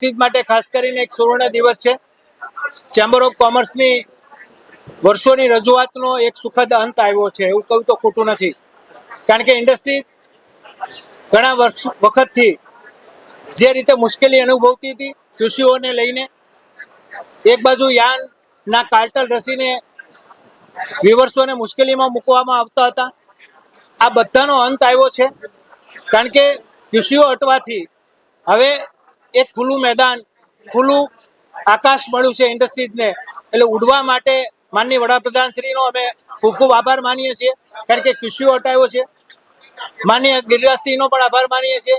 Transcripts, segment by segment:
ચીજ માટે ખાસ કરીને એક સુવર્ણ દિવસ છે. ચેમ્બર ઓફ કોમર્સની વર્ષોની રજૂઆતનો એક સુખદ અંત આવ્યો છે. એવું કહું તો ખોટું નથી. કારણ કે ઇન્ડસ્ટ્રી ઘણા વર્ષ, વખતથી જે રીતે મુશ્કેલી અનુભવતી હતી, કૃષિઓને લઈને એક બાજુ યાનના કાર્ટલ રસીને વિવર્સોને મુશ્કેલીમાં મૂકવામાં આવતા હતા. આ બધાનો અંત આવ્યો છે. કારણ કે કૃષિઓ હટવાથી હવે એક ખુલ્લું મેદાન, ખુલ્લું આકાશ મળ્યું છે ઇન્ડસ્ટ્રીઝને. એટલે ઉડવા માટે માનની વડાપ્રધાન શ્રીનો અમે ખૂબ ખૂબ આભાર માનીએ છીએ. કારણ કે કૃષિઓ હટાવ્યો છે. માનનીય ગિરિરાજસિંહનો પણ આભાર માનીએ છીએ.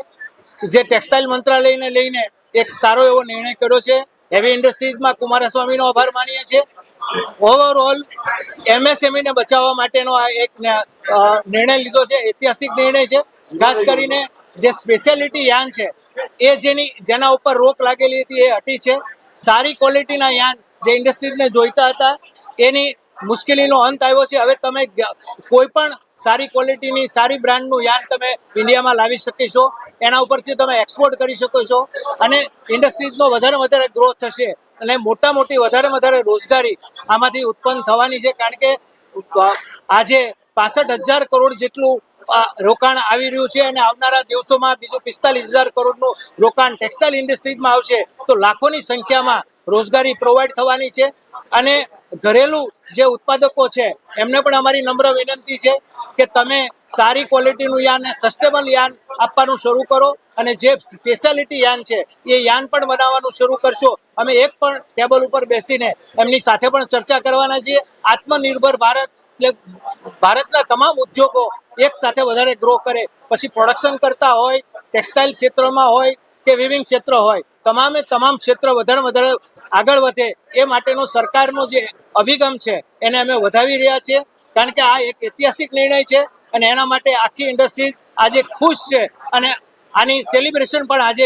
જે ટેક્સટાઇલ મંત્રાલયને લઈને એક સારો એવો નિર્ણય કર્યો છે. હેવી ઇન્ડસ્ટ્રીઝમાં કુમારસ્વામીનો આભાર માનીએ છીએ. ઓવરઓલ એમએસએમઈને બચાવવા માટેનો આ એક નિર્ણય લીધો છે. ઐતિહાસિક નિર્ણય છે. ખાસ કરીને જે સ્પેશિયાલિટી યાન છે એ જેની, જેના ઉપર રોક લાગેલી હતી એ હટી છે. સારી ક્વોલિટીના યાન જે ઇન્ડસ્ટ્રીઝને જોઈતા હતા, એની મુશ્કેલીનો અંત આવ્યો છે. હવે તમે કોઈ પણ સારી ક્વોલિટીની, સારી બ્રાન્ડનું યાન તમે ઇન્ડિયામાં લાવી શકીશો. એના ઉપરથી તમે એક્સપોર્ટ કરી શકો છો અને ઇન્ડસ્ટ્રીઝનો વધારે વધારે ગ્રોથ થશે અને મોટા મોટી વધારે વધારે રોજગારી આમાંથી ઉત્પન્ન થવાની છે. કારણ કે આજે પાસઠ હજાર કરોડ જેટલું રોકાણ આવી રહ્યું છે અને આવનારા દિવસોમાં બીજું પિસ્તાલીસ હજાર કરોડનું રોકાણ ટેક્સટાઇલ ઇન્ડસ્ટ્રીઝમાં આવશે, તો લાખોની સંખ્યામાં રોજગારી પ્રોવાઈડ થવાની છે. અને ઘરેલું જે ઉત્પાદકો છે, એમને પણ અમારી નમ્ર વિનંતી છે કે તમે સારી ક્વોલિટીનું યાન અને સસ્ટેબલ યાન આપવાનું શરૂ કરો અને જે સ્પેશિયાલિટી યાન છે, એ યાન પણ બનાવવાનું શરૂ કરશો. અમે એક પણ ટેબલ ઉપર બેસીને એમની સાથે પણ ચર્ચા કરવાના છીએ. આત્મનિર્ભર ભારત એટલે ભારતના તમામ ઉદ્યોગો એક સાથે વધારે ગ્રો કરે. પછી પ્રોડક્શન કરતા હોય ટેક્સટાઇલ ક્ષેત્રમાં હોય કે વિવિંગ ક્ષેત્ર હોય, તમામે તમામ ક્ષેત્ર વધારે વધારે આગળ વધે એ માટેનો સરકારનો જે અભિગમ છે, એને અમે વધાવી રહ્યા છીએ, કારણ કે આ એક ઐતિહાસિક નિર્ણય છે અને એના માટે આખી ઇન્ડસ્ટ્રી આજે ખુશ છે અને આની સેલિબ્રેશન પણ આજે